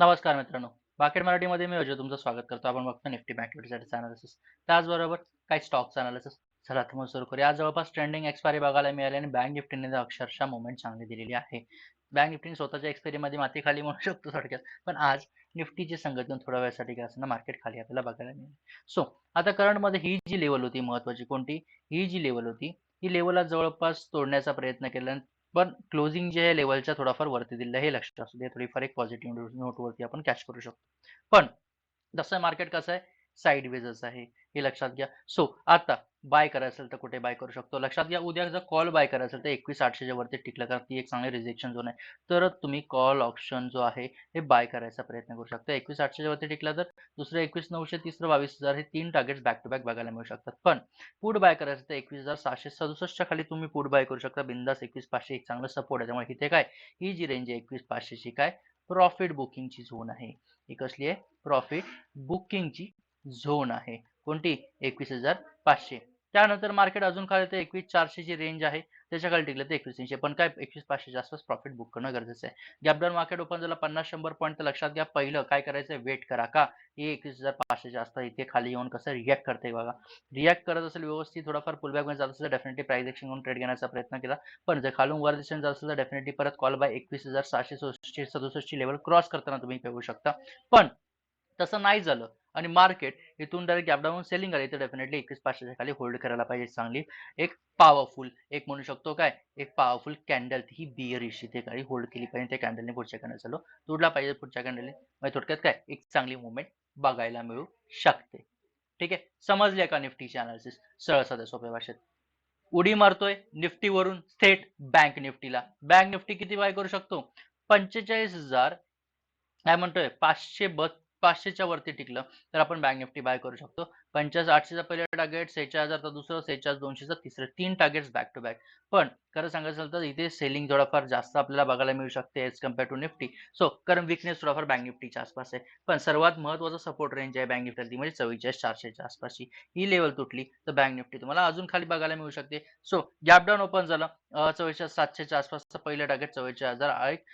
नमस्कार मित्रांनो. मार्केट मराठीमध्ये मी अजय तुमचं स्वागत करतो. आपण बघतो निफ्टी बँक निफ्टीसाठी अनालिसिस त्याचबरोबर काही स्टॉक्स अनालिसिस चला तर मग सुरू करूया. आज जवळपास ट्रेंडिंग एक्सपायरी बघायला मिळाली आणि बँक निफ्टीने अक्षरशः मुवमेंट चांगली दिलेली आहे. बँक निफ्टीने स्वतःच्या एक्सपायरीमध्ये माती खाली म्हणू शकतो थोडक्यात. पण आज निफ्टीची संगत थोड्या वेळासाठी काय असताना मार्केट खाली आपल्याला बघायला मिळेल. सो आता करंटमध्ये ही जी लेवल होती महत्वाची कोणती? ही जी लेवल होती ही लेवलला जवळपास तोडण्याचा प्रयत्न केला पण क्लोजिंग जे आहे लेवलच्या थोडाफार वरती दिलेलं हे लक्षात असू दे. थोडीफार एक पॉझिटिव्ह नोटवरती आपण कॅच करू शकतो. पण तसं मार्केट कसं आहे साईड वेजच आहे. हे लक्षात घ्या. सो आता बाय करायचं असेल तर कुठे बाय करू शकतो? लक्षात घ्या उद्या जर कॉल बाय करायचं असेल तर एकवीस आठशेच्या वरती टिकलं कारण ती एक चांगली रिजेक्शन झोन आहे. तर तुम्ही कॉल ऑप्शन जो आहे हे बाय करायचा प्रयत्न करू शकता. एकवीस आठशेच्या वरती टिकला तर दुसरं एकवीस नऊशे तिसरं बावीस हजार हे तीन टार्गेट्स बॅक टू बॅक बघायला मिळू शकतात. पण पुढ बाय करायचं तर एकवीस हजार सहाशे सदुसष्टच्या खाली तुम्ही पुढ बाय करू शकता. बिंदास एकवीस पाचशे एक चांगलं सपोर्ट आहे. त्यामुळे इथे काय? ही जी रेंज आहे एकवीस पाचशेची काय? प्रॉफिट बुकिंगची झोन आहे. ही कसली आहे? प्रॉफिट बुकिंगची झोन आहे. कोणती? एकवीस हजार पाचशे. त्यानंतर मार्केट अजून खाली तर एकवीस चारशेची रेंज आहे. त्याच्याकडे टिकलं तर एकवीस तीनशे. पण काय एकवीस पाचशेच्या आसपास प्रॉफिट बुक करणं गरजेचं आहे. गॅपडाऊन मार्केट ओपन झालं पन्नास शंभर पॉईंट तर लक्षात घ्या. पहिलं काय करायचं? वेट करा का? हे एकवीस हजार पाचशेच्या आसपास इथे खाली येऊन कसं रिॲक्ट करते बघा. रिॲक्ट करत असेल व्यवस्थित थोडाफार पुलबॅकमध्ये जात असेल डेफिनेटली प्राइस एक्शन घेऊन ट्रेड घेण्याचा प्रयत्न केला. पण जर खालून वर दिशेने जात असेल तर डेफिनेटली परत कॉल बाय एकवीस हजार सहाशे सदुसष्ट लेवल क्रॉस करताना तुम्ही पेऊ शकता. पण तसं नाही झालं. आणि मार्केट इथून डायरेक्ट गॅपडाऊन सेलिंग आली. तर डेफिनेटली एकवीस पाचशेच्या खाली होल्ड करायला पाहिजे चांगली. एक पॉवरफुल एक म्हणू शकतो काय एक पॉवरफुल कॅन्डल ही बियरशी ते खाली होल्ड केली पाहिजे. त्या कॅन्डलने पुढच्या कॅन्डल चालू. तुडला पाहिजे पुढच्या कॅन्डलने म्हणजे थोडक्यात काय एक चांगली मुवमेंट बघायला मिळू शकते. ठीक आहे? समजले का निफ्टीचे अनालिसिस सरळ साध्या सोप्या भाषेत. उडी मारतोय निफ्टीवरून थेट बँक निफ्टीला. बँक निफ्टी किती बाय करू शकतो? पंचेचाळीस हजार काय म्हणतोय? पाचशे बत पाचशेच्या वरती टिकलं तर आपण बँक निफ्टी बाय करू शकतो. पंचाळीस आठशेचा पहिलं टार्गेट सेहेचाळीस हजारचा दुसरं सेहेचाळीस दोनशेचा तिसरं तीन टार्गेट्स बॅक टू बॅक पण खरं सांगायचं तर इथे सेलिंग थोडाफार जास्त आपल्याला बघायला मिळू शकते as compared to Nifty so कारण विकनेस थोडाफार बँक निफ्टीच्या आसपास आहे. पण सर्वात महत्त्वाचा सपोर्ट रेंज आहे बँक निफ्टी म्हणजे चव्वेचाळीस चारशेच्या आसपासची. ही लेवल तुटली तर बँक निफ्टी तुम्हाला अजून खाली बघायला मिळू शकते. सो गॅप डाऊन ओपन झालं. चव्वेचाळीस सातशेच्या आसपासचं पहिलं टार्गेट चव्वेचाळीस हजार एक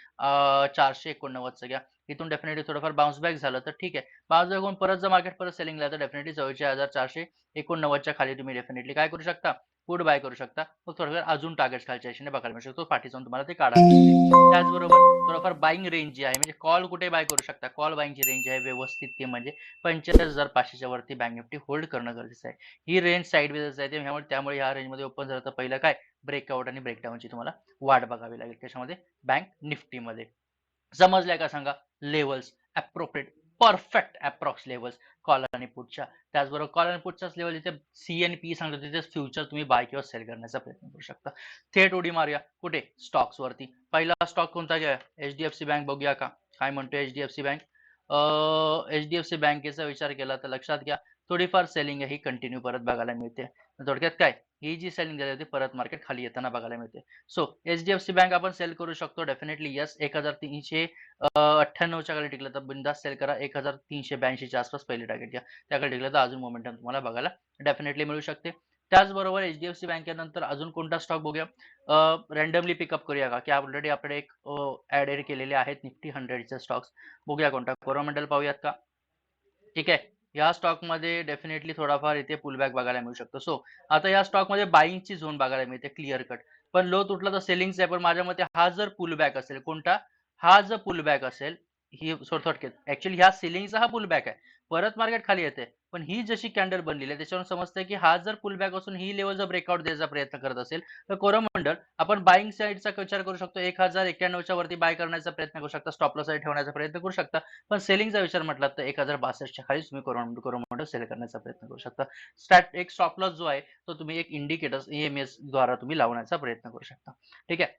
चारशे एकोणनव्वदचं घ्या. इथून डेफिनेटली थोडंफार बाउन्स बॅक झालं तर ठीक आहे. बाउन्स बॅक होऊन परत जर मार्केट परत सेलिंगला तर डेफिनेटली चव्वेचाळीस हजार चारशे एकोणनव्वदच्या खाली तुम्ही डेफिनेटली काय करू शकता? पुढ बाय करू शकता. मग थोडंफार अजून टार्गेट खालच्या दिशेने बघायला मिळू शकतो. पाठी जाऊन तुम्हाला ते काढायला त्याचबरोबर थोडंफार बाईंग रेंज जी आहे म्हणजे कॉल कुठे बाय करू शकता? कॉल बाईंगची रेंज आहे व्यवस्थित ते म्हणजे पंचेचाळीस हजार पाचशेच्या वरती बँक निफ्टी होल्ड करणं गरजेचं आहे. ही रेंज साईड वेजच आहे त्यामुळे त्यामुळे ह्या रेंजमध्ये ओपन झालं तर पहिलं काय? ब्रेकआउट आणि ब्रेकडाऊनची तुम्हाला वाट बघावी लागेल. त्याच्यामध्ये बँक निफ्टीमध्ये समजल्या का सांगा? Levels appropriate perfect approx levels call आणि पुढच्या त्याचबरोबर कॉल आणि पुढच्याच लेवल इथे सी एन पी सांगतो तिथे फ्युचर तुम्ही बाय किंवा सेल करण्याचा प्रयत्न करू शकता. थेट उडी मारूया. कुठे? स्टॉक्स वरती. पहिला स्टॉक कोणता घ्या? H D F C bank बघूया का? काय म्हणतो H D F C bank H D F C बँकेचा विचार केला तर लक्षात घ्या. थोडीफार सेलिंग ही कंटिन्यू परत बघायला मिळते. थोडक्यात काय? ही जी सेलिंग झाली होती परत मार्केट खाली येताना बघायला मिळते. So H D F C bank आपण सेल करू शकतो डेफिनेटली यस एक हजार तीनशे अठ्ठ्याण्णवच्या खाली टिकलं तर बिंदास सेल करा. एक हजार तीनशे ब्याऐंशीच्या आसपास पहिले टार्गेट घ्या. त्याकडे टिकलं तर अजून मोमेंटम तुम्हाला बघायला डेफिनेटली मिळू शकते. त्याचबरोबर एच डी एफ सी बँकेनंतर अजून कोणता स्टॉक बघूया? रँडमली पिकअप करूया का? की ऑलरेडी आपल्याकडे एक ऍड केलेले आहेत निफ्टी हंड्रेडचे स्टॉक्स बघूया कोणता. कोरोमंडल पाहूयात का? ठीक आहे. या स्टॉकमध्ये डेफिनेटली थोडाफार इथे पुलबॅक बघायला मिळू शकतो. सो आता या स्टॉकमध्ये बाईंगची झोन बघायला मिळते क्लिअर कट पण लो तुटला तर सेलिंगचा आहे पण माझ्या मते हा जर पुलबॅक असेल कोणता? हा जर पुलबॅक असेल ही थोडक्यात. ऍक्च्युली ह्या सिलिंगचा हा पुलबॅक आहे. परत मार्केट खाली येते. पण ही जशी कॅन्डल बनलेली आहे त्याच्यावरून समजतंय की हा जर पुलबॅक असून ही लेवल जर ब्रेकआउट द्यायचा प्रयत्न करत असेल तर कोरोमंडल आपण बाईंग साईडचा विचार करू शकतो. एक हजार एक्क्याण्णवच्या वरती बाय करण्याचा प्रयत्न करू शकता. स्टॉपला साईड ठेवण्याचा प्रयत्न करू शकता. पण सेलिंगचा विचार म्हटला तर एक हजार बासष्टच्या खाली तुम्ही कोरोमंडल सेल करण्याचा प्रयत्न करू शकता. स्टॅट एक स्टॉपलॉस जो आहे तो तुम्ही एक इंडिकेटर ईएमएस द्वारा तुम्ही लावण्याचा प्रयत्न करू शकता. ठीक आहे?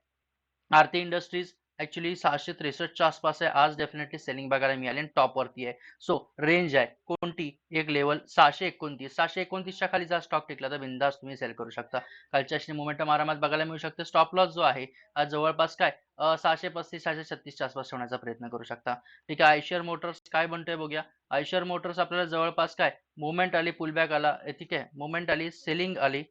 आरती इंडस्ट्रीज ऍक्च्युली सहाशे त्रेसष्टच्या आसपास आहे. आज डेफिनेटली सेलिंग बघायला मिळाली आणि टॉपवरती आहे. सो रेंज आहे. कोणती? एक लेवल सहाशे एकोणतीस. सहाशे एकोणतीसच्या खाली जर स्टॉक टिकला तर बिंदास तुम्ही सेल करू शकता. कालच्या मोमेंटम आरामात बघायला मिळू शकते. स्टॉप लॉस जो आहे आज जवळपास काय? सहाशे पस्तीस सहाशे छत्तीसच्या आसपास ठेवण्याचा प्रयत्न करू शकता. ठीक आहे. आयशर मोटर्स काय बनतोय बघूया. आयशर मोटर्स आपल्याला जवळपास काय? मुवमेंट आली पुलबॅक आला. ठीक आहे. मुवमेंट आली सेलिंग आली.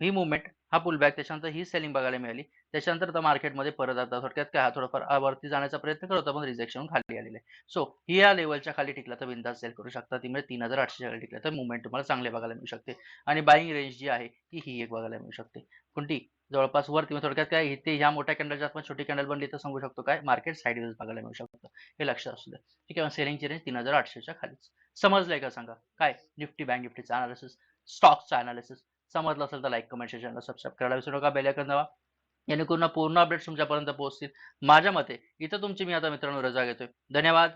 ही मुवमेंट हा पुलबॅक त्याच्यानंतर ही सेलिंग बघायला मिळाली. त्याच्यानंतर आता मार्केटमध्ये परत आता थोडक्यात काय हा थोडाफार वरती जाण्याचा प्रयत्न करत पण रिजेक्शन खाली आलेले. सो ही या लेवलच्या खाली टिकला तर बिंदास सेल करू शकता. ती म्हणजे तीन हजार आठशे खाली टिकला तर मुवमेंट तुम्हाला चांगले बघायला मिळू शकते. आणि बाईंग रेंज जी आहे ती ही एक बघायला मिळू शकते. कोणती? जवळपास वर किंवा थोडक्यात काय इथे ह्या मोठ्या कॅन्डलच्या आपण छोटी कॅन्डल बनली तर सांगू शकतो काय? मार्केट साईड बघायला मिळू शकतं. हे लक्षात असू द्या. ठीक आहे सेलिंगची रेंज तीन हजार आठशेच्या खालीच. समजलंय का सांगा? काय? निफ्टी बँक निफ्टीचा अनालिसिस स्टॉकचा अनालिसिस समजलं असेल तर लाईक कमेंट सेशनला सबस्क्राईब करायला विसरू नका बेलायकन आयकॉन दाबा. जेणेकरून पूर्ण अपडेट्स तुमच्यापर्यंत पोहोचतील. माझ्या मते इथं तुमची मी आता मित्रांनो रजा घेतोय. धन्यवाद.